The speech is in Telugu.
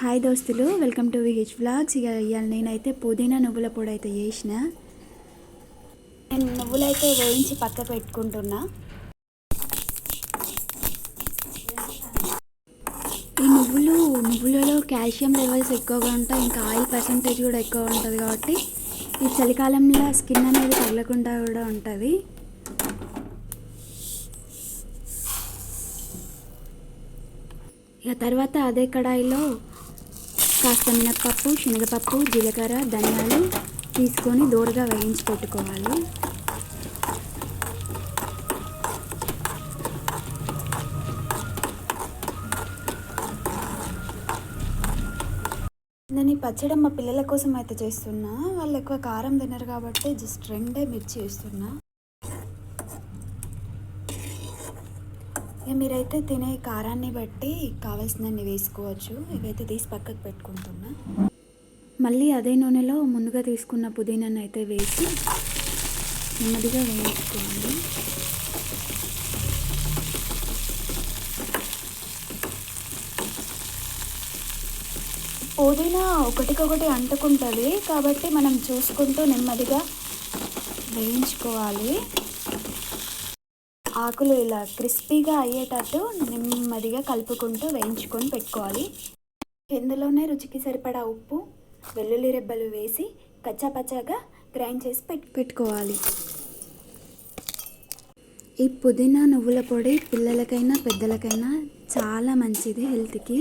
హాయ్ దోస్తులు వెల్కమ్ టు విహెచ్ వ్లాగ్స్. ఇక ఇవాళ నేనైతే పుదీనా నువ్వుల పొడి అయితే చేసిన. నేను నువ్వులైతే వేయించి పక్క పెట్టుకుంటున్నా. ఈ నువ్వులు నువ్వులలో కాల్షియం లెవెల్స్ ఎక్కువగా ఉంటాయి ఇంకా ఆయిల్ పర్సంటేజ్ కూడా ఎక్కువ ఉంటుంది కాబట్టి ఈ చలికాలంలో స్కిన్ అనేది తగలకుండా కూడా ఉంటుంది. ఇక తర్వాత అదే కడాయిలో కాస్త మినప్పప్పు శనగపప్పు జీలకర్ర ధనియాలు తీసుకొని దూరగా వేయించి పెట్టుకోవాలి. నేను ఈ పచ్చడి మా పిల్లల కోసం అయితే చేస్తున్నా. వాళ్ళు ఎక్కువ కారం తినరు కాబట్టి జస్ట్ రెండే మిర్చి వేస్తున్నా. ఇక మీరైతే తినే కారాన్ని బట్టి కావాల్సినన్ని వేసుకోవచ్చు. ఇవైతే తీసి పక్కకు పెట్టుకుంటున్నా. మళ్ళీ అదే నూనెలో ముందుగా తీసుకున్న పుదీనాను అయితే వేసి నెమ్మదిగా వేయించుకోండి పుదీనా ఒకటికొకటి అంటుకుంటుంది కాబట్టి మనం చూసుకుంటూ నెమ్మదిగా వేయించుకోవాలి. ఆకులు ఇలా క్రిస్పీగా అయ్యేటట్టు నెమ్మదిగా కలుపుకుంటూ వేయించుకొని పెట్టుకోవాలి. ఇందులోనే రుచికి సరిపడా ఉప్పు వెల్లుల్లి రెబ్బలు వేసి కచ్చాపచ్చాగా గ్రైండ్ చేసి పెట్టు పెట్టుకోవాలి. ఈ పుదీనా నువ్వుల పొడి పిల్లలకైనా పెద్దలకైనా చాలా మంచిది హెల్త్కి.